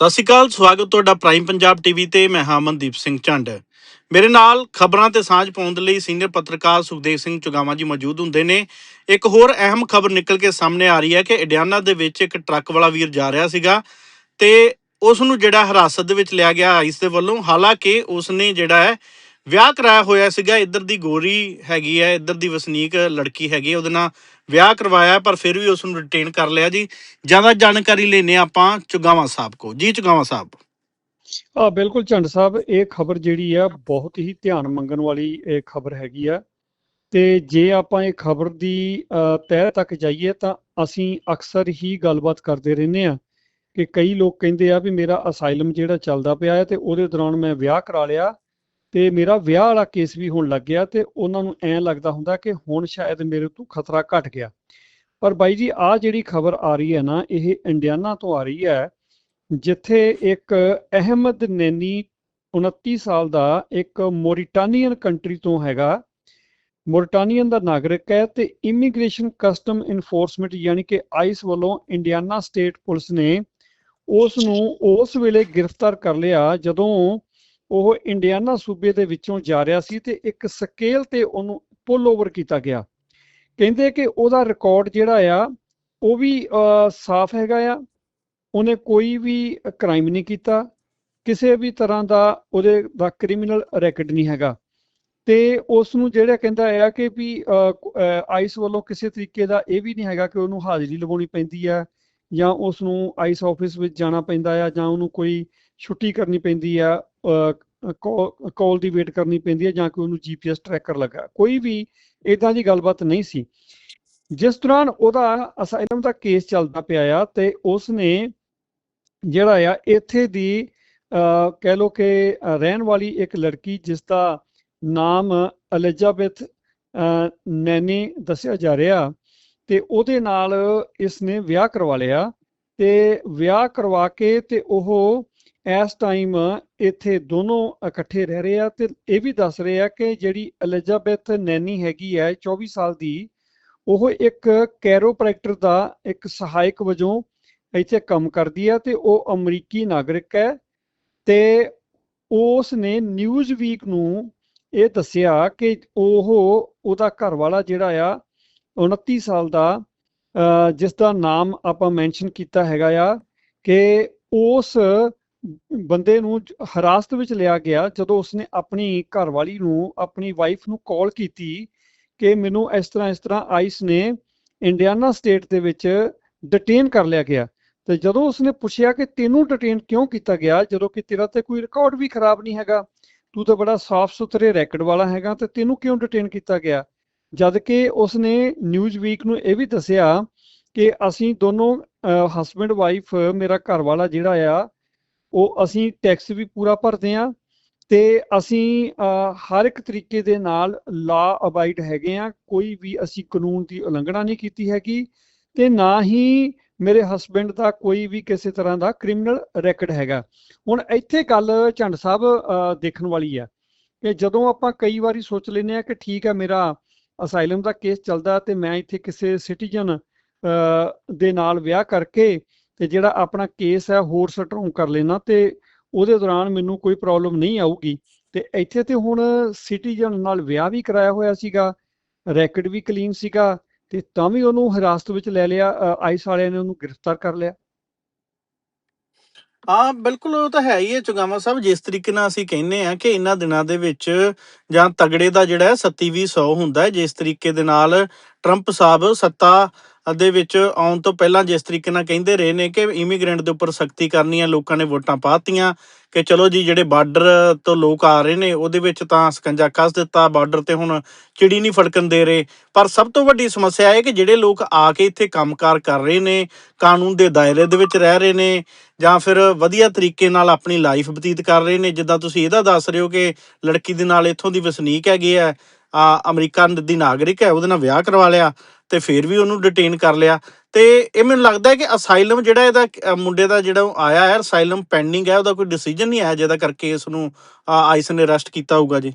ਸਤਿ ਸ਼੍ਰੀ ਅਕਾਲ, ਸਵਾਗਤ ਤੁਹਾਡਾ ਪ੍ਰਾਈਮ ਪੰਜਾਬ ਟੀਵੀ ਤੇ, ਮੈਂ ਹਾਂ ਮਨਦੀਪ ਸਿੰਘ ਝੰਡ। ਮੇਰੇ ਨਾਲ ਖਬਰਾਂ ਤੇ ਸਾਂਝ ਪਾਉਣ ਦੇ ਲਈ ਸੀਨੀਅਰ ਪੱਤਰਕਾਰ ਸੁਖਦੇਵ ਸਿੰਘ ਚੁਗਾਵਾ ਜੀ ਮੌਜੂਦ ਹੁੰਦੇ ਨੇ। ਇੱਕ ਹੋਰ ਅਹਿਮ ਖਬਰ ਨਿਕਲ ਕੇ ਸਾਹਮਣੇ ਆ ਰਹੀ ਹੈ ਕਿ ਇਡਿਆਨਾ ਦੇ ਵਿੱਚ ਇੱਕ ਟਰੱਕ ਵਾਲਾ ਵੀਰ ਜਾ ਰਿਹਾ ਸੀਗਾ ਤੇ ਉਸ ਨੂੰ ਜਿਹੜਾ ਹਿਰਾਸਤ ਦੇ ਵਿੱਚ ਲਿਆ ਗਿਆ ਆਈਸ ਦੇ ਵੱਲੋਂ। ਹਾਲਾਂਕਿ ਉਸ ਨੇ ਜਿਹੜਾ ਹੈ ਵਿਆਹ ਕਰਾਇਆ ਹੋਇਆ ਸੀਗਾ, ਇੱਧਰ ਦੀ ਗੋਰੀ ਹੈਗੀ ਹੈ, ਇੱਧਰ ਦੀ ਵਸਨੀਕ ਲੜਕੀ ਹੈਗੀ ਉਹਦੇ ਨਾਲ ਵਿਆਹ ਕਰਵਾਇਆ, ਪਰ ਫਿਰ ਵੀ ਉਸ ਨੂੰ ਰਿਟੇਨ ਕਰ ਲਿਆ ਜੀ। ਜ਼ਿਆਦਾ ਜਾਣਕਾਰੀ ਲੈਣੇ ਆਪਾਂ ਚੁਗਾਵਾ ਸਾਹਿਬ ਕੋ ਜੀ ਚੁਗਾਵਾ ਸਾਹਿਬ। ਆ, ਬਿਲਕੁਲ ਝੰਡ ਸਾਹਿਬ, ਇਹ ਖਬਰ ਜਿਹੜੀ ਆ, ਬਹੁਤ ਹੀ ਧਿਆਨ ਮੰਗਣ ਵਾਲੀ, ਇਹ ਖਬਰ ਹੈਗੀ ਆ। ਤੇ ਜੇ ਆਪਾਂ ਇਹ ਖਬਰ ਦੀ ਤਹਿ ਤੱਕ ਜਾਈਏ, ਤਾਂ ਅਸੀਂ ਅਕਸਰ ਹੀ ਗੱਲਬਾਤ ਕਰਦੇ ਰਹਿੰਦੇ ਆ ਕਿ ਕਈ ਲੋਕ ਕਹਿੰਦੇ ਆ ਵੀ ਮੇਰਾ ਅਸਾਈਲਮ ਜਿਹੜਾ ਚੱਲਦਾ ਪਿਆ ਹੈ, ਤੇ ਉਹਦੇ ਦੌਰਾਨ ਮੈਂ ਵਿਆਹ ਕਰਾ ਲਿਆ। ਤੇ ਮੇਰਾ ਵਿਆਹ ਵਾਲਾ ਕੇਸ ਵੀ ਹੋਣ ਲੱਗ ਗਿਆ ਤੇ ਉਹਨਾਂ ਨੂੰ ਐਂ ਲੱਗਦਾ ਹੁੰਦਾ ਕਿ ਹੁਣ ਸ਼ਾਇਦ ਮੇਰੇ ਤੋਂ ਖਤਰਾ ਘਟ ਗਿਆ। ਪਰ ਬਾਈ ਜੀ ਆ ਜਿਹੜੀ ਖਬਰ ਆ ਰਹੀ ਹੈ ਨਾ, ਇਹ ਇੰਡੀਆਨਾ ਤੋਂ ਆ ਰਹੀ ਹੈ, ਜਿੱਥੇ ਇੱਕ ਅਹਿਮਦ ਨੈਨੀ 29 ਸਾਲ ਦਾ ਇੱਕ ਮੋਰੀਟਾਨੀਅਨ ਕੰਟਰੀ ਤੋਂ ਹੈਗਾ। ਮੋਰਟਾਨੀਅਨ ਦਾ ਨਾਗਰਿਕ ਹੈ ਤੇ ਇਮੀਗ੍ਰੇਸ਼ਨ ਕਸਟਮ ਇਨਫੋਰਸਮੈਂਟ ਯਾਨੀ ਕਿ ਆਈਸ ਵੱਲੋਂ ਇੰਡੀਆਨਾ ਸਟੇਟ ਪੁਲਿਸ ਨੇ ਉਸ ਨੂੰ ਉਸ ਵੇਲੇ ਗ੍ਰਿਫਤਾਰ ਕਰ ਲਿਆ, ਜਦੋਂ ਉਹ ਇੰਡੀਆਨਾ ਸੂਬੇ ਦੇ ਵਿੱਚੋਂ ਜਾ ਰਿਹਾ ਸੀ ਤੇ ਇੱਕ ਸਕੇਲ ਤੇ ਉਹਨੂੰ ਪੁੱਲ ਓਵਰ ਕੀਤਾ ਗਿਆ। ਕਹਿੰਦੇ ਕਿ ਉਹਦਾ ਰਿਕਾਰਡ ਜਿਹੜਾ ਆ, ਉਹ ਵੀ ਸਾਫ਼ ਹੈਗਾ ਆ। ਉਹਨੇ ਕੋਈ ਵੀ ਕ੍ਰਾਈਮ ਨਹੀਂ ਕੀਤਾ। ਕਿਸੇ ਵੀ ਤਰ੍ਹਾਂ ਦਾ ਉਹਦੇ ਦਾ ਕ੍ਰਿਮੀਨਲ ਰੈਕਡ ਨਹੀਂ ਹੈਗਾ। ਤੇ ਉਸ ਨੂੰ ਜਿਹੜਾ ਕਹਿੰਦਾ ਆ ਕਿ ਵੀ ਆਈਸ ਵੱਲੋਂ ਕਿਸੇ ਤਰੀਕੇ ਦਾ ਇਹ ਵੀ ਨਹੀਂ ਹੈਗਾ ਕਿ ਉਹਨੂੰ ਹਾਜ਼ਰੀ ਲਵਾਉਣੀ ਪੈਂਦੀ ਆ ਜਾਂ ਉਸ ਨੂੰ ਆਈਸ ਆਫਿਸ ਵਿੱਚ ਜਾਣਾ ਪੈਂਦਾ ਆ ਜਾਂ ਉਹਨੂੰ ਕੋਈ ਛੁੱਟੀ ਕਰਨੀ ਪੈਂਦੀ ਆ ਕਾਲ ਦੀ ਵੇਟ ਕਰਨੀ ਪੈਂਦੀ ਹੈ ਜਾਂ ਕੋਈ ਉਹਨੂੰ ਜੀਪੀਐਸ ਟਰੈਕਰ ਲੱਗਾ। ਕੋਈ ਵੀ ਇਦਾਂ ਦੀ ਗੱਲਬਾਤ ਨਹੀਂ ਸੀ। ਜਿਸ ਦੌਰਾਨ ਉਹਦਾ ਅਸਾਈਲਮ ਦਾ ਕੇਸ ਚੱਲਦਾ ਪਿਆ ਆ ਤੇ ਉਸ ਨੇ ਜਿਹੜਾ ਆ ਇੱਥੇ ਦੀ ਅਹ, ਕਹਿ ਲੋ ਕਿ ਰਹਿਣ ਵਾਲੀ ਇੱਕ ਲੜਕੀ ਜਿਸ ਦਾ ਨਾਮ ਐਲਿਜ਼ਾਬੈਥ ਅਹ, ਨੈਨੀ ਦੱਸਿਆ ਜਾ ਰਿਹਾ ਤੇ ਉਹਦੇ ਨਾਲ ਇਸ ਨੇ ਵਿਆਹ ਕਰਵਾ ਲਿਆ ਤੇ ਵਿਆਹ ਕਰਵਾ ਕੇ ਤੇ ਉਹ ਇਸ ਟਾਈਮ ਇੱਥੇ ਦੋਨੋਂ ਇਕੱਠੇ ਰਹਿ ਰਹੇ ਆ ਤੇ ਇਹ ਵੀ ਦੱਸ ਰਹੇ ਆ ਕਿ ਜਿਹੜੀ ਐਲਿਜ਼ਾਬੈਥ ਨੈਨੀ ਹੈਗੀ ਹੈ 24 ਸਾਲ ਦੀ ਉਹ ਇੱਕ ਕੈਰੋਪ੍ਰੈਕਟਰ ਦਾ ਇੱਕ ਸਹਾਇਕ ਵਜੋਂ ਇੱਥੇ ਕੰਮ ਕਰਦੀ ਆ ਤੇ ਉਹ ਅਮਰੀਕੀ ਨਾਗਰਿਕ ਹੈ ਤੇ ਉਸ ਨੇ ਨਿਊਜ਼ ਵੀਕ ਨੂੰ ਇਹ ਦੱਸਿਆ ਕਿ ਉਹ ਉਹਦਾ ਘਰ ਵਾਲਾ ਜਿਹੜਾ ਆ 29 ਸਾਲ ਦਾ ਅਹ, ਜਿਸ ਦਾ ਨਾਮ ਆਪਾਂ ਮੈਂਸ਼ਨ ਕੀਤਾ ਹੈਗਾ ਆ ਕਿ ਉਸ ਬੰਦੇ ਨੂੰ ਜ- ਹਿਰਾਸਤ ਵਿੱਚ ਲਿਆ ਗਿਆ ਜਦੋਂ ਉਸਨੇ ਆਪਣੀ ਘਰਵਾਲੀ ਨੂੰ, ਆਪਣੀ ਵਾਈਫ ਨੂੰ ਕਾਲ ਕੀਤੀ ਕਿ ਮੈਨੂੰ ਇਸ ਤਰ੍ਹਾਂ ਇਸ ਤਰ੍ਹਾਂ ਆਈਸ ਨੇ ਇੰਡੀਆਨਾ ਸਟੇਟ ਦੇ ਵਿੱਚ ਡਿਟੇਨ ਕਰ ਲਿਆ ਗਿਆ। ਤੇ ਜਦੋਂ ਉਸਨੇ ਪੁੱਛਿਆ ਕਿ ਤੈਨੂੰ ਡਿਟੇਨ ਕਿਉਂ ਕੀਤਾ ਗਿਆ, ਜਦੋਂ ਕਿ ਤੇਰਾ ਤੇ ਕੋਈ ਰਿਕਾਰਡ ਵੀ ਖਰਾਬ ਨਹੀਂ ਹੈਗਾ, ਤੂੰ ਤਾਂ ਬੜਾ ਸਾਫ਼ ਸੁਥਰੇ ਰੈਕਡ ਵਾਲਾ ਹੈਗਾ ਤੇ ਤੈਨੂੰ ਕਿਉਂ ਡਿਟੇਨ ਕੀਤਾ ਗਿਆ? ਜਦ ਕਿ ਉਸਨੇ ਨਿਊਜ਼ ਵੀਕ ਨੂੰ ਇਹ ਵੀ ਦੱਸਿਆ ਕਿ ਅਸੀਂ ਦੋਨੋਂ ਹਸਬੰਡ ਵਾਈਫ ਮੇਰਾ ਘਰ ਵਾਲਾ ਜਿਹੜਾ ਆ ਉਹ ਅਸੀਂ ਟੈਕਸ ਵੀ ਪੂਰਾ ਭਰਦੇ ਆ ਤੇ ਅਸੀਂ ਹਰ ਇੱਕ ਤਰੀਕੇ ਦੇ ਨਾਲ ਲਾ ਅਬਾਈਡ ਹੈਗੇ ਆ ਕੋਈ ਵੀ ਅਸੀਂ ਕਾਨੂੰਨ ਦੀ ਉਲੰਘਣਾ ਨਹੀਂ ਕੀਤੀ ਹੈਗੀ ਤੇ ਨਾ ਹੀ ਮੇਰੇ ਹਸਬੰਡ ਦਾ ਕੋਈ ਵੀ ਕਿਸੇ ਤਰ੍ਹਾਂ ਦਾ ਕ੍ਰਿਮੀਨਲ ਰੈਕਡ ਹੈਗਾ। ਹੁਣ ਇੱਥੇ ਗੱਲ ਝੰਡ ਸਾਹਿਬ ਦੇਖਣ ਵਾਲੀ ਆ ਕਿ ਜਦੋਂ ਆਪਾਂ ਕਈ ਵਾਰੀ ਸੋਚ ਲੈਂਦੇ ਆ ਕਿ ਠੀਕ ਹੈ ਮੇਰਾ ਅਸਾਈਲਮ ਦਾ ਕੇਸ ਚੱਲਦਾ ਤੇ ਮੈਂ ਇੱਥੇ ਕਿਸੇ ਸਿਟੀਜ਼ਨ ਦੇ ਨਾਲ ਵਿਆਹ ਕਰਕੇ ਤੇ ਜਿਹੜਾ ਆਪਣਾ ਕੇਸ ਹੈ ਹੋਰ ਸਟਰੋਂਗ ਕਰ ਲੈਣਾ ਤੇ ਉਹਦੇ ਦੌਰਾਨ ਮੈਨੂੰ ਕੋਈ ਪ੍ਰੋਬਲਮ ਨਹੀਂ ਆਊਗੀ। ਤੇ ਇੱਥੇ ਤੇ ਹੁਣ ਸਿਟੀਜ਼ਨ ਨਾਲ ਵਿਆਹ ਵੀ ਕਰਾਇਆ ਹੋਇਆ ਸੀਗਾ ਰੈਕਡ ਵੀ ਕਲੀਨ ਸੀਗਾ ਤੇ ਤਾਂ ਵੀ ਉਹਨੂੰ ਹਿਰਾਸਤ ਵਿੱਚ ਲੈ ਲਿਆ ਆਈਸ ਵਾਲਿਆਂ ਨੇ ਉਹਨੂੰ ਗ੍ਰਿਫਤਾਰ ਕਰ ਲਿਆ। ਹਾਂ, ਬਿਲਕੁਲ ਉਹ ਤਾਂ ਹੈ ਹੀ ਹੈ ਚੁਗਾਵਾ ਸਾਹਿਬ, ਜਿਸ ਤਰੀਕੇ ਨਾਲ ਅਸੀਂ ਕਹਿੰਨੇ ਆ ਕਿ ਇਹਨਾਂ ਦਿਨਾਂ ਦੇ ਵਿੱਚ ਜਾਂ ਤਗੜੇ ਦਾ ਜਿਹੜਾ ਹੈ 2700 ਹੁੰਦਾ ਹੈ, ਜਿਸ ਤਰੀਕੇ ਦੇ ਨਾਲ ਟਰੰਪ ਸਾਹਿਬ ਸੱਤਾ ਦੇ ਵਿੱਚ ਆਉਣ ਤੋਂ ਪਹਿਲਾਂ ਜਿਸ ਤਰੀਕੇ ਨਾਲ ਕਹਿੰਦੇ ਰਹੇ ਨੇ ਕਿ ਇਮੀਗ੍ਰੈਂਟ ਦੇ ਉੱਪਰ ਸਖਤੀ ਕਰਨੀ ਹੈ ਲੋਕਾਂ ਨੇ ਵੋਟਾਂ ਪਾਤੀਆਂ ਕਿ ਚਲੋ ਜੀ, ਜਿਹੜੇ ਬਾਰਡਰ ਤੋਂ ਲੋਕ ਆ ਰਹੇ ਨੇ, ਉਹਦੇ ਵਿੱਚ ਤਾਂ ਸਕੰਜਾ ਕੱਸ ਦਿੱਤਾ, ਬਾਰਡਰ ਤੇ ਹੁਣ ਚਿੜੀ ਨਹੀਂ ਫੜਕਣ ਦੇ ਰਹੇ। ਪਰ ਸਭ ਤੋਂ ਵੱਡੀ ਸਮੱਸਿਆ ਹੈ ਕਿ ਜਿਹੜੇ ਲੋਕ ਆ ਕੇ ਇੱਥੇ ਕੰਮਕਾਰ ਕਰ ਰਹੇ ਨੇ, ਕਾਨੂੰਨ ਦੇ ਦਾਇਰੇ ਦੇ ਵਿੱਚ ਰਹਿ ਰਹੇ ਨੇ, ਜਾਂ ਫਿਰ ਵਧੀਆ ਤਰੀਕੇ ਨਾਲ ਆਪਣੀ ਲਾਈਫ ਬਤੀਤ ਕਰ ਰਹੇ ਨੇ, ਜਿੱਦਾਂ ਤੁਸੀਂ ਇਹਦਾ ਦੱਸ ਰਹੇ ਹੋ ਕਿ ਲੜਕੀ ਦੇ ਨਾਲ ਇੱਥੋਂ ਦੀ ਵਸਨੀਕ ਹੈਗੀ ਹੈ, ਆ ਅਮਰੀਕਾ ਦੀ ਨਾਗਰਿਕ ਹੈ, ਉਹਦੇ ਨਾਲ ਵਿਆਹ ਕਰਵਾ ਲਿਆ। ਤੇ ਫਿਰ ਵੀ ਉਹਨੂੰ ਡਿਟੇਨ ਕਰ ਲਿਆ। ਤੇ ਇਹ ਮੈਨੂੰ ਲੱਗਦਾ ਹੈ ਕਿ ਅਸਾਈਲਮ ਜਿਹੜਾ ਇਹਦਾ ਮੁੰਡੇ ਦਾ ਜਿਹੜਾ ਆਇਆ ਹੈ ਅਸਾਈਲਮ ਪੈਂਡਿੰਗ ਹੈ ਉਹਦਾ ਕੋਈ ਡਿਸੀਜਨ ਨਹੀਂ ਆਇਆ ਜਿਹਦਾ ਕਰਕੇ ਇਸ ਨੂੰ ਆਈਸ ਨੇ ਅਰੈਸਟ ਕੀਤਾ ਹੋਊਗਾ ਜੀ।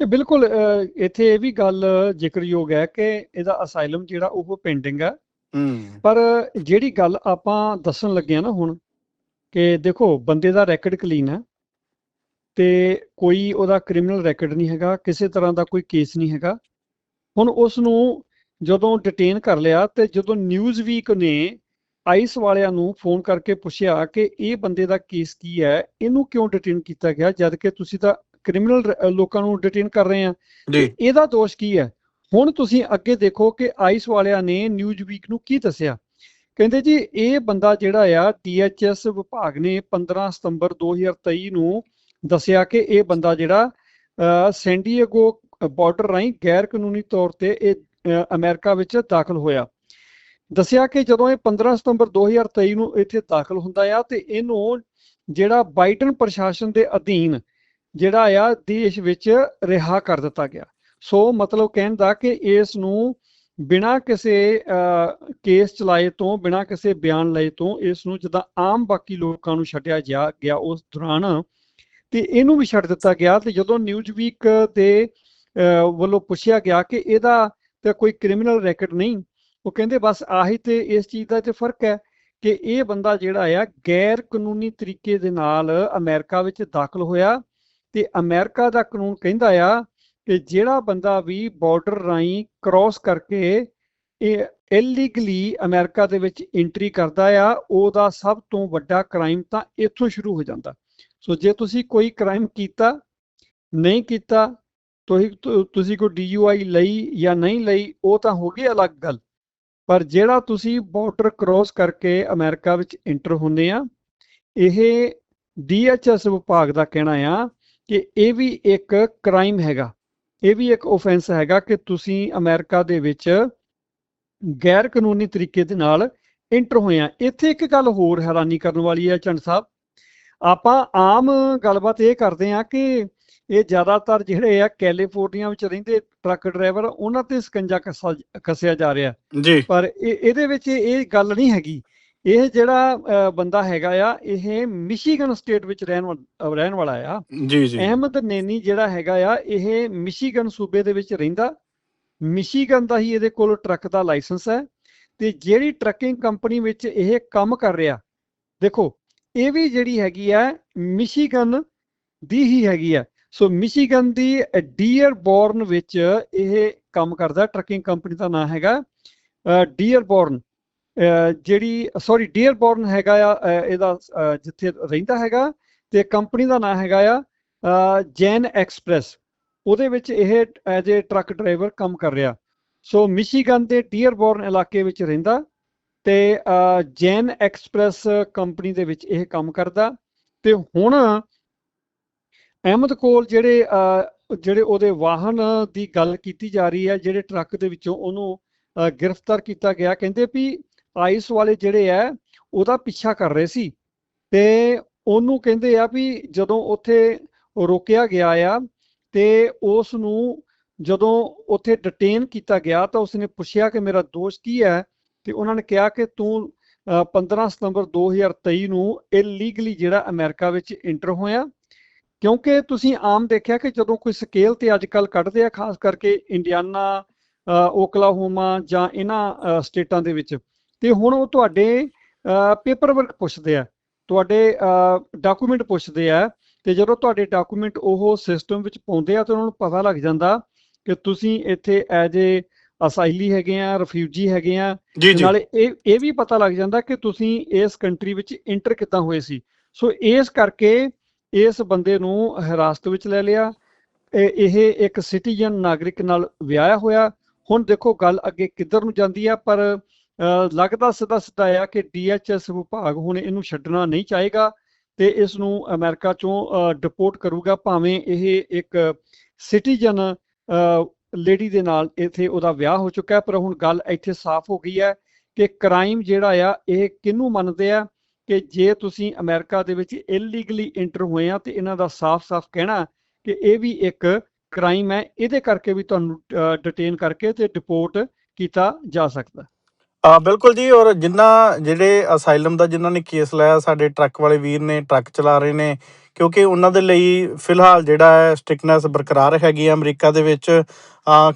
ਇਹ ਬਿਲਕੁਲ ਇੱਥੇ ਇਹ ਵੀ ਗੱਲ ਜ਼ਿਕਰਯੋਗ ਹੈ ਕਿ ਇਹਦਾ ਅਸਾਈਲਮ ਜਿਹੜਾ ਉਹ ਪੈਂਡਿੰਗ ਹੈ। ਹੂੰ। ਪਰ ਜਿਹੜੀ ਗੱਲ ਆਪਾਂ ਦੱਸਣ ਲੱਗੇ ਆ ਨਾ ਹੁਣ ਕਿ ਦੇਖੋ ਬੰਦੇ ਦਾ ਰੈਕੋਰਡ ਕਲੀਨ ਹੈ ਤੇ ਕੋਈ ਉਹਦਾ ਕ੍ਰਿਮੀਨਲ ਰੈਕੋਰਡ ਨਹੀਂ ਹੈਗਾ ਕਿਸੇ ਤਰ੍ਹਾਂ ਦਾ ਕੋਈ ਕੇਸ ਨਹੀਂ ਹੈਗਾ। ਹੁਣ ਉਸ ਨੂੰ ਜਦੋਂ ਡਿਟੇਨ ਕਰ ਲਿਆ ਤੇ ਜਦੋਂ ਨਿਊਜ਼ ਵੀਕ ਨੇ ਆਈਸ ਵਾਲਿਆਂ ਨੂੰ ਫੋਨ ਕਰਕੇ ਪੁੱਛਿਆ ਕਿ ਇਹ ਬੰਦੇ ਦਾ ਕੇਸ ਕੀ ਹੈ ਇਹਨੂੰ ਕਿਉਂ ਡਿਟੇਨ ਕੀਤਾ ਗਿਆ? ਜਦ ਕਿ ਤੁਸੀਂ ਤਾਂ ਕ੍ਰਿਮੀਨਲ ਲੋਕਾਂ ਨੂੰ ਡਿਟੇਨ ਕਰ ਰਹੇ ਆ। ਇਹਦਾ ਦੋਸ਼ ਕੀ ਹੈ? ਹੁਣ ਤੁਸੀਂ ਅੱਗੇ ਦੇਖੋ ਕਿ ਆਈਸ ਵਾਲਿਆਂ ਨੇ ਨਿਊਜ਼ ਵੀਕ ਨੂੰ ਕੀ ਦੱਸਿਆ? ਕਹਿੰਦੇ ਜੀ ਇਹ ਬੰਦਾ ਜਿਹੜਾ ਆ ਡੀਐਚਐਸ ਵਿਭਾਗ ਨੇ 15 ਸਤੰਬਰ 2023 ਨੂੰ ਦੱਸਿਆ ਕਿ ਇਹ ਬੰਦਾ ਜਿਹੜਾ ਸੈਂਡੀਏਗੋ ਬਾਰਡਰ ਰਾਹੀਂ ਗੈਰ ਕਾਨੂੰਨੀ ਤੌਰ ਤੇ ਇਹ ਅਮਰੀਕਾ ਵਿੱਚ ਦਾਖਲ ਹੋਇਆ। ਦੱਸਿਆ ਕਿ ਜਦੋਂ ਇਹ 15 ਸਤੰਬਰ 2023 ਨੂੰ ਇੱਥੇ ਦਾਖਲ ਹੁੰਦਾ ਆ ਤੇ ਇਹਨੂੰ ਜਿਹੜਾ ਬਾਈਡਨ ਪ੍ਰਸ਼ਾਸਨ ਦੇ ਅਧੀਨ ਜਿਹੜਾ ਆ ਦੇਸ਼ ਵਿੱਚ ਰਿਹਾ ਕਰ ਦਿੱਤਾ ਗਿਆ। ਸੋ ਮਤਲਬ ਕਹਿਣ ਦਾ ਕਿ ਇਸ ਨੂੰ ਬਿਨਾਂ ਕਿਸੇ ਕੇਸ ਚਲਾਏ ਤੋਂ ਬਿਨਾਂ ਕਿਸੇ ਬਿਆਨ ਲਏ ਤੋਂ ਇਸ ਨੂੰ ਜਿੱਦਾਂ ਆਮ ਬਾਕੀ ਲੋਕਾਂ ਨੂੰ ਛੱਡਿਆ ਜਾ ਗਿਆ ਉਸ ਦੌਰਾਨ ਤੇ ਇਹਨੂੰ ਵੀ ਛੱਡ ਦਿੱਤਾ ਗਿਆ। ਤੇ ਜਦੋਂ ਨਿਊਜ਼ ਵੀਕ ਦੇ ਅ, ਵੱਲੋਂ ਪੁੱਛਿਆ ਗਿਆ ਕਿ ਇਹਦਾ ਤੇ ਕੋਈ ਕ੍ਰਿਮੀਨਲ ਰੈਕਟ ਨਹੀਂ, ਉਹ ਕਹਿੰਦੇ ਬਸ ਆਹੀ ਤੇ ਇਸ ਚੀਜ਼ ਦਾ ਤੇ ਫ਼ਰਕ ਹੈ ਕਿ ਇਹ ਬੰਦਾ ਜਿਹੜਾ ਆ ਗੈਰ ਕਾਨੂੰਨੀ ਤਰੀਕੇ ਦੇ ਨਾਲ ਅਮਰੀਕਾ ਵਿੱਚ ਦਾਖਲ ਹੋਇਆ ਤੇ ਅਮਰੀਕਾ ਦਾ ਕਾਨੂੰਨ ਕਹਿੰਦਾ ਆ ਕਿ ਜਿਹੜਾ ਬੰਦਾ ਵੀ ਬਾਰਡਰ ਰਾਹੀਂ ਕ੍ਰਾਸ ਕਰਕੇ ਇਹ ਇਲੀਗਲੀ ਅਮਰੀਕਾ ਦੇ ਵਿੱਚ ਐਂਟਰੀ ਕਰਦਾ ਆ, ਉਹਦਾ ਸਭ ਤੋਂ ਵੱਡਾ ਕ੍ਰਾਈਮ ਤਾਂ ਇੱਥੋਂ ਸ਼ੁਰੂ ਹੋ ਜਾਂਦਾ। ਸੋ ਜੇ ਤੁਸੀਂ ਕੋਈ ਕ੍ਰਾਈਮ ਕੀਤਾ, ਨਹੀਂ ਕੀਤਾ ਤੁਸੀਂ ਤੁਸੀਂ ਕੋਈ ਡੀਯੂਆਈ ਲਈ ਜਾਂ ਨਹੀਂ ਲਈ, ਉਹ ਤਾਂ ਹੋ ਗਈ ਅਲੱਗ ਗੱਲ। ਪਰ ਜਿਹੜਾ ਤੁਸੀਂ ਬਾਰਡਰ ਕ੍ਰਾਸ ਕਰਕੇ ਅਮਰੀਕਾ ਵਿੱਚ ਇੰਟਰ ਹੁੰਦੇ ਆ, ਇਹ ਡੀਐਚਐਸ ਵਿਭਾਗ ਦਾ ਕਹਿਣਾ ਆ ਕਿ ਇਹ ਵੀ ਇੱਕ ਕ੍ਰਾਈਮ ਹੈਗਾ। ਇਹ ਵੀ ਇੱਕ ਆਫੈਂਸ ਹੈਗਾ ਕਿ ਤੁਸੀਂ ਅਮਰੀਕਾ ਦੇ ਵਿੱਚ ਗੈਰ ਕਾਨੂੰਨੀ ਤਰੀਕੇ ਦੇ ਨਾਲ ਇੰਟਰ ਹੋਏ ਆ। ਇੱਥੇ ਇੱਕ ਗੱਲ ਹੋਰ ਹੈਰਾਨੀ ਕਰਨ ਵਾਲੀ ਹੈ ਚੰਦ ਸਾਹਿਬ। ਆਪਾਂ ਆਮ ਗੱਲਬਾਤ ਇਹ ਕਰਦੇ ਆ ਕਿ ਇਹ ਜ਼ਿਆਦਾਤਰ ਜਿਹੜੇ ਆ ਕੈਲੀਫੋਰਨੀਆ ਵਿੱਚ ਰਹਿੰਦੇ ਟਰੱਕ ਡਰਾਈਵਰ ਉਹਨਾਂ ਤੇ ਸਕੰਜਾ ਕੱਸਾ- ਕੱਸਿਆ ਜਾ ਰਿਹਾ। ਜੀ। ਪਰ ਇਹ ਇਹਦੇ ਵਿੱਚ ਇਹ ਗੱਲ ਨਹੀਂ ਹੈਗੀ। ਇਹ ਜਿਹੜਾ ਬੰਦਾ ਹੈਗਾ ਆ ਇਹ ਮਿਸ਼ੀਗਨ ਸਟੇਟ ਵਿੱਚ ਰਹਿਣ ਰਹਿਣ ਵਾਲਾ ਆ। ਜੀ ਜੀ। ਅਹਿਮਦ ਨੇਨੀ ਜਿਹੜਾ ਹੈਗਾ ਆ ਇਹ ਮਿਸ਼ੀਗਨ ਸੂਬੇ ਦੇ ਵਿੱਚ ਰਹਿੰਦਾ। ਮਿਸ਼ੀਗਨ ਦਾ ਹੀ ਇਹਦੇ ਕੋਲ ਟਰੱਕ ਦਾ ਲਾਇਸੈਂਸ ਹੈ ਤੇ ਜਿਹੜੀ ਟਰੱਕਿੰਗ ਕੰਪਨੀ ਵਿੱਚ ਇਹ ਕੰਮ ਕਰ ਰਿਹਾ। ਦੇਖੋ ਇਹ ਵੀ ਜਿਹੜੀ ਹੈਗੀ ਆ ਮਿਸ਼ੀਗਨ ਦੀ ਹੀ ਹੈਗੀ ਆ। ਸੋ ਮਿਸ਼ੀਗਨ ਦੀ ਡੀਅਰਬੋਰਨ ਵਿੱਚ ਇਹ ਕੰਮ ਕਰਦਾ ਟਰੱਕਿੰਗ ਕੰਪਨੀ ਦਾ ਨਾਮ ਹੈਗਾ ਡੀਅਰਬੋਰਨ ਜਿਹੜੀ ਸੌਰੀ ਡੀਅਰਬੋਰਨ ਹੈਗਾ ਆ ਇਹਦਾ ਜਿੱਥੇ ਰਹਿੰਦਾ ਹੈਗਾ ਤੇ ਕੰਪਨੀ ਦਾ ਨਾਮ ਹੈਗਾ ਆ ਜੈਨ ਐਕਸਪ੍ਰੈਸ। ਉਹਦੇ ਵਿੱਚ ਇਹ ਐਜ਼ ਏ ਟਰੱਕ ਡਰਾਈਵਰ ਕੰਮ ਕਰ ਰਿਹਾ। ਸੋ ਮਿਸ਼ੀਗਨ ਦੇ ਡੀਅਰਬੋਰਨ ਇਲਾਕੇ ਵਿੱਚ ਰਹਿੰਦਾ ਤੇ ਜੈਨ ਐਕਸਪ੍ਰੈਸ ਕੰਪਨੀ ਦੇ ਵਿੱਚ ਇਹ ਕੰਮ ਕਰਦਾ ਤੇ ਹੁਣ ਅਹਿਮਦ ਕੋਲ ਜਿਹੜੇ ਜਿਹੜੇ ਉਹਦੇ ਵਾਹਨ ਦੀ ਗੱਲ ਕੀਤੀ ਜਾ ਰਹੀ ਹੈ ਜਿਹੜੇ ਟਰੱਕ ਦੇ ਵਿੱਚੋਂ ਉਹਨੂੰ ਗ੍ਰਿਫਤਾਰ ਕੀਤਾ ਗਿਆ ਕਹਿੰਦੇ ਵੀ ਆਈਸ ਵਾਲੇ ਜਿਹੜੇ ਆ ਉਹਦਾ ਪਿੱਛਾ ਕਰ ਰਹੇ ਸੀ। ਤੇ ਉਹਨੂੰ ਕਹਿੰਦੇ ਆ ਵੀ ਜਦੋਂ ਉੱਥੇ ਰੋਕਿਆ ਗਿਆ ਆ ਤੇ ਉਸ ਨੂੰ ਜਦੋਂ ਉੱਥੇ ਡਿਟੇਨ ਕੀਤਾ ਗਿਆ ਤਾਂ ਉਸਨੇ ਪੁੱਛਿਆ ਕਿ ਮੇਰਾ ਦੋਸ਼ ਕੀ ਹੈ? ਤੇ ਉਹਨਾਂ ਨੇ ਕਿਹਾ ਕਿ ਤੂੰ ਅ, 15 ਸਤੰਬਰ 2023 ਨੂੰ ਇਲੀਗਲੀ ਜਿਹੜਾ ਅਮਰੀਕਾ ਵਿੱਚ ਇੰਟਰ ਹੋਇਆ ਕਿਉਂਕਿ ਤੁਸੀਂ ਆਮ ਦੇਖਿਆ ਕਿ ਜਦੋਂ ਕੋਈ ਸਕੇਲ ਤੇ ਅੱਜ ਕੱਲ ਕੱਢਦੇ ਆ ਖਾਸ ਕਰਕੇ ਇੰਡੀਆਨਾ ਓਕਲਾਹੋਮਾ ਜਾਂ ਇਹਨਾਂ ਸਟੇਟਾਂ ਦੇ ਵਿੱਚ ਤੇ ਹੁਣ ਉਹ ਤੁਹਾਡੇ ਪੇਪਰ ਵਰਕ ਪੁੱਛਦੇ ਆ ਤੁਹਾਡੇ ਡਾਕੂਮੈਂਟ ਪੁੱਛਦੇ ਆ ਤੇ ਜਦੋਂ ਤੁਹਾਡੇ ਡਾਕੂਮੈਂਟ ਉਹ ਸਿਸਟਮ ਵਿੱਚ ਪਾਉਂਦੇ ਆ ਤਾਂ ਉਹਨਾਂ ਨੂੰ ਪਤਾ ਲੱਗ ਜਾਂਦਾ ਕਿ ਤੁਸੀਂ ਇੱਥੇ ਐਜ ਏ ਅਸਾਈਲੀ ਹੈਗੇ ਆ ਰਿਫਿਊਜੀ ਹੈਗੇ ਆ ਨਾਲੇ ਇਹ ਇਹ ਵੀ ਪਤਾ ਲੱਗ ਜਾਂਦਾ ਕਿ ਤੁਸੀਂ ਇਸ ਕੰਟਰੀ ਵਿੱਚ ਇੰਟਰ ਕਿੱਦਾਂ ਹੋਏ ਸੀ। ਸੋ ਇਸ ਕਰਕੇ ਇਸ ਬੰਦੇ ਨੂੰ ਹਿਰਾਸਤ ਵਿੱਚ ਲੈ ਲਿਆ। ਇਹ ਇਹ ਇੱਕ ਸਿਟੀਜ਼ਨ ਨਾਗਰਿਕ ਨਾਲ ਵਿਆਹਿਆ ਹੋਇਆ। ਹੁਣ ਦੇਖੋ ਗੱਲ ਅੱਗੇ ਕਿੱਧਰ ਨੂੰ ਜਾਂਦੀ ਆ, ਪਰ ਲੱਗਦਾ ਸਿੱਧਾ ਸਿੱਧਾ ਆ ਕਿ ਡੀਐਚਐਸ ਵਿਭਾਗ ਹੁਣ ਇਹਨੂੰ ਛੱਡਣਾ ਨਹੀਂ ਚਾਹੇਗਾ ਤੇ ਇਸ ਨੂੰ ਅਮਰੀਕਾ ਚੋਂ ਡਿਪੋਰਟ ਕਰੂਗਾ। ਭਾਵੇਂ ਇਹ ਇੱਕ ਸਿਟੀਜ਼ਨ ਲੇਡੀ ਦੇ ਨਾਲ ਇੱਥੇ ਉਹਦਾ ਵਿਆਹ ਹੋ ਚੁੱਕਾ ਪਰ ਹੁਣ ਗੱਲ ਇੱਥੇ ਸਾਫ਼ ਹੋ ਗਈ ਹੈ ਕਿ ਕ੍ਰਾਈਮ ਜਿਹੜਾ ਆ, ਇਹ ਕਿਹਨੂੰ ਮੰਨਦੇ ਆ? ਕਿ ਜੇ ਤੁਸੀਂ ਅਮਰੀਕਾ ਦੇ ਵਿੱਚ ਇਲੀਗਲੀ ਇੰਟਰ ਹੋਏ ਆ ਤੇ ਇਹਨਾਂ ਦਾ ਸਾਫ਼-ਸਾਫ਼ ਕਹਿਣਾ ਕਿ ਇਹ ਵੀ ਇੱਕ ਕ੍ਰਾਈਮ ਹੈ, ਇਹਦੇ ਕਰਕੇ ਵੀ ਤੁਹਾਨੂੰ ਡਿਟੇਨ ਕਰਕੇ ਤੇ ਡਿਪੋਰਟ ਕੀਤਾ ਜਾ ਸਕਦਾ। ਆ ਬਿਲਕੁਲ ਜੀ, ਔਰ ਜਿੰਨਾ ਜਿਹੜੇ ਅਸਾਈਲਮ ਦਾ ਜਿਨ੍ਹਾਂ ਨੇ ਕੇਸ ਲਾਇਆ, ਸਾਡੇ ਟਰੱਕ ਵਾਲੇ ਵੀਰ ਨੇ, ਟਰੱਕ ਚਲਾ ਰਹੇ ਨੇ ਕਿਉਂਕਿ ਉਹਨਾਂ ਦੇ ਲਈ ਫਿਲਹਾਲ ਜਿਹੜਾ ਹੈ ਸਟ੍ਰਿਕਨੈਸ ਬਰਕਰਾਰ ਹੈਗੀ ਹੈ ਅਮਰੀਕਾ ਦੇ ਵਿੱਚ।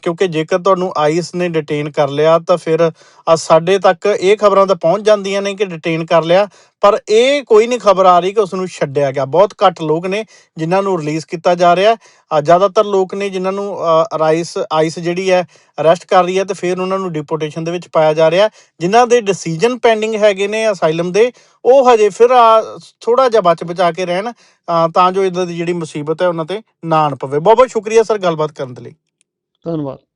ਕਿਉਂਕਿ ਜੇਕਰ ਤੁਹਾਨੂੰ ਆਈਸ ਨੇ ਡਿਟੇਨ ਕਰ ਲਿਆ, ਤਾਂ ਫਿਰ ਸਾਡੇ ਤੱਕ ਇਹ ਖਬਰਾਂ ਤਾਂ ਪਹੁੰਚ ਜਾਂਦੀਆਂ ਨੇ ਕਿ ਡਿਟੇਨ ਕਰ ਲਿਆ, ਪਰ ਇਹ ਕੋਈ ਨਹੀਂ ਖਬਰ ਆ ਰਹੀ ਕਿ ਉਸ ਨੂੰ ਛੱਡਿਆ ਗਿਆ। ਬਹੁਤ ਘੱਟ ਲੋਕ ਨੇ ਜਿਨ੍ਹਾਂ ਨੂੰ ਰਿਲੀਜ਼ ਕੀਤਾ ਜਾ ਰਿਹਾ। ਹੈ ਜ਼ਿਆਦਾਤਰ ਲੋਕ ਨੇ ਜਿਨ੍ਹਾਂ ਨੂੰ ਰਾਈਸ ਆਈਸ ਜਿਹੜੀ ਹੈ ਅਰੈਸਟ ਕਰ ਰਹੀ ਹੈ ਤੇ ਫਿਰ ਉਹਨਾਂ ਨੂੰ ਡਿਪੋਰਟੇਸ਼ਨ ਦੇ ਵਿੱਚ ਪਾਇਆ ਜਾ ਰਿਹਾ। ਹੈ। ਜਿਨ੍ਹਾਂ ਦੇ ਡਿਸੀਜਨ ਪੈਂਡਿੰਗ ਹੈਗੇ ਨੇ ਅਸਾਈਲਮ ਦੇ ਉਹ ਹਜੇ ਫਿਰ ਥੋੜਾ ਜਿਹਾ ਬਚ ਬਚਾ ਕੇ ਰਹਿਣ ਅ, ਤਾਂ ਜੋ ਇਦਾਂ ਦੀ ਜਿਹੜੀ ਮੁਸੀਬਤ ਹੈ ਉਹਨਾਂ ਤੇ ਨਾ ਆਣ ਪਵੇ। ਬਹੁਤ ਬਹੁਤ ਸ਼ੁਕਰੀਆ ਸਰ ਗੱਲਬਾਤ ਕਰਨ ਦੇ ਲਈ। ਧੰਨਵਾਦ।